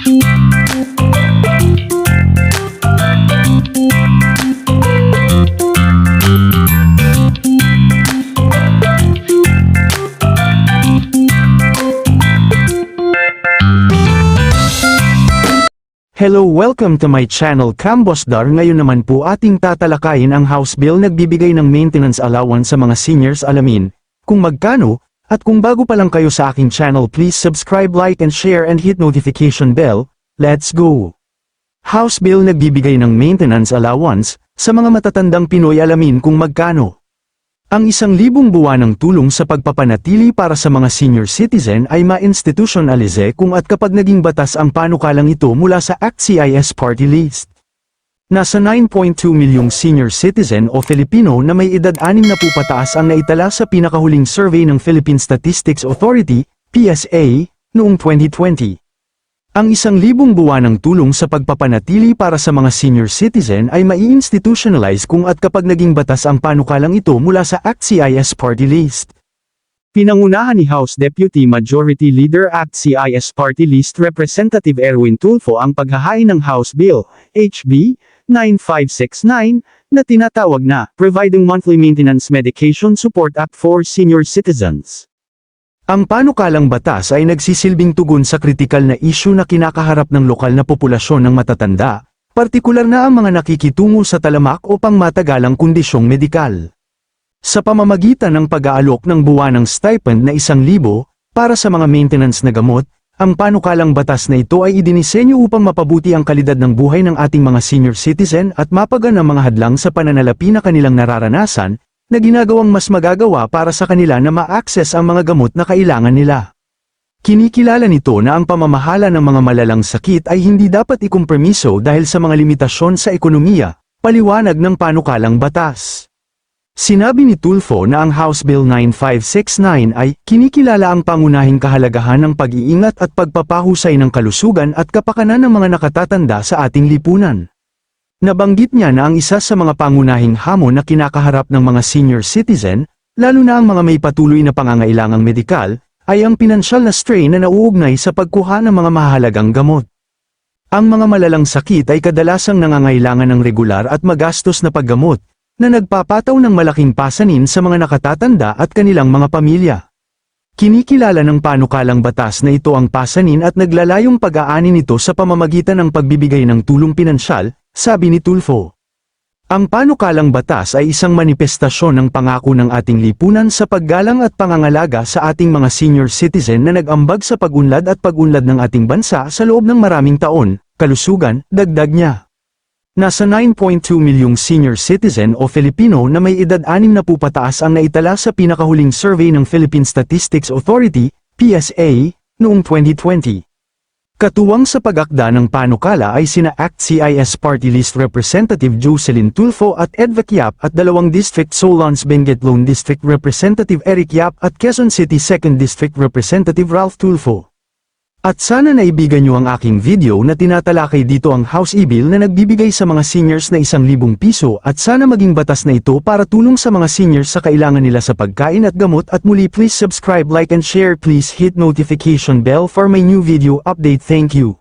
Hello welcome to my channel Cambosdar ngayon naman po ating tatalakayin ang House Bill. Nagbibigay ng maintenance allowance sa mga seniors. Alamin, kung magkano, at kung bago pa lang kayo sa aking channel please subscribe like and share and hit notification bell, let's go! House Bill nagbibigay ng maintenance allowance, sa mga matatandang Pinoy alamin kung magkano. Ang isang libong buwanang tulong sa pagpapanatili para sa mga senior citizen ay ma-institutionalize kung at kapag naging batas ang panukalang ito mula sa ACT-CIS Party List. Nasa 9.2 milyong senior citizen o Filipino na may edad 6 na po pataas ang naitala sa pinakahuling survey ng Philippine Statistics Authority, PSA, noong 2020. Ang isang libong buwanang tulong sa pagpapanatili para sa mga senior citizen ay mai-institutionalize kung at kapag naging batas ang panukalang ito mula sa ACT-CIS Party List. Pinangunahan ni House Deputy Majority Leader ACT-CIS Party List Representative Erwin Tulfo ang paghahain ng House Bill, HB 9569, na tinatawag na Providing Monthly Maintenance Medication Support Act for Senior Citizens. Ang panukalang batas ay nagsisilbing tugon sa kritikal na isyu na kinakaharap ng lokal na populasyon ng matatanda, partikular na ang mga nakikitungo sa talamak o pangmatagalang kondisyong medikal. Sa pamamagitan ng pag-aalok ng buwanang stipend na isang libo, para sa mga maintenance na gamot, ang panukalang batas na ito ay idinisenyo upang mapabuti ang kalidad ng buhay ng ating mga senior citizen at mapagan ang mga hadlang sa pananalapi na kanilang nararanasan, na ginagawang mas magagawa para sa kanila na ma-access ang mga gamot na kailangan nila. Kinikilala nito na ang pamamahala ng mga malalang sakit ay hindi dapat ikompromiso dahil sa mga limitasyon sa ekonomiya, paliwanag ng panukalang batas. Sinabi ni Tulfo na ang House Bill 9569 ay kinikilala ang pangunahing kahalagahan ng pag-iingat at pagpapahusay ng kalusugan at kapakanan ng mga nakatatanda sa ating lipunan. Nabanggit niya na ang isa sa mga pangunahing hamon na kinakaharap ng mga senior citizen, lalo na ang mga may patuloy na pangangailangang medikal, ay ang pinansyal na strain na nauugnay sa pagkuha ng mga mahalagang gamot. Ang mga malalang sakit ay kadalasang nangangailangan ng regular at magastos na paggamot, na nagpapataw ng malaking pasanin sa mga nakatatanda at kanilang mga pamilya. Kinikilala ng panukalang batas na ito ang pasanin at naglalayong pag-aani nito sa pamamagitan ng pagbibigay ng tulong pinansyal, sabi ni Tulfo. Ang panukalang batas ay isang manifestasyon ng pangako ng ating lipunan sa paggalang at pangangalaga sa ating mga senior citizen na nag-ambag sa pagunlad at pagunlad ng ating bansa sa loob ng maraming taon, kalusugan, dagdag niya. Nasa 9.2 milyong senior citizen o Filipino na may edad 6 na po pataas ang naitala sa pinakahuling survey ng Philippine Statistics Authority, PSA, noong 2020. Katuwang sa pag-akda ng panukala ay sina ACT-CIS Party List Representative Jocelyn Tulfo at Edvac Yap at dalawang District Solons Benguet Lone District Representative Eric Yap at Quezon City 2nd District Representative Ralph Tulfo. At sana naibigan nyo ang aking video na tinatalakay dito ang House E-Bill na nagbibigay sa mga seniors na isang libong piso at sana maging batas na ito para tulong sa mga seniors sa kailangan nila sa pagkain at gamot. At muli please subscribe like and share. Please hit notification bell for my new video update. Thank you.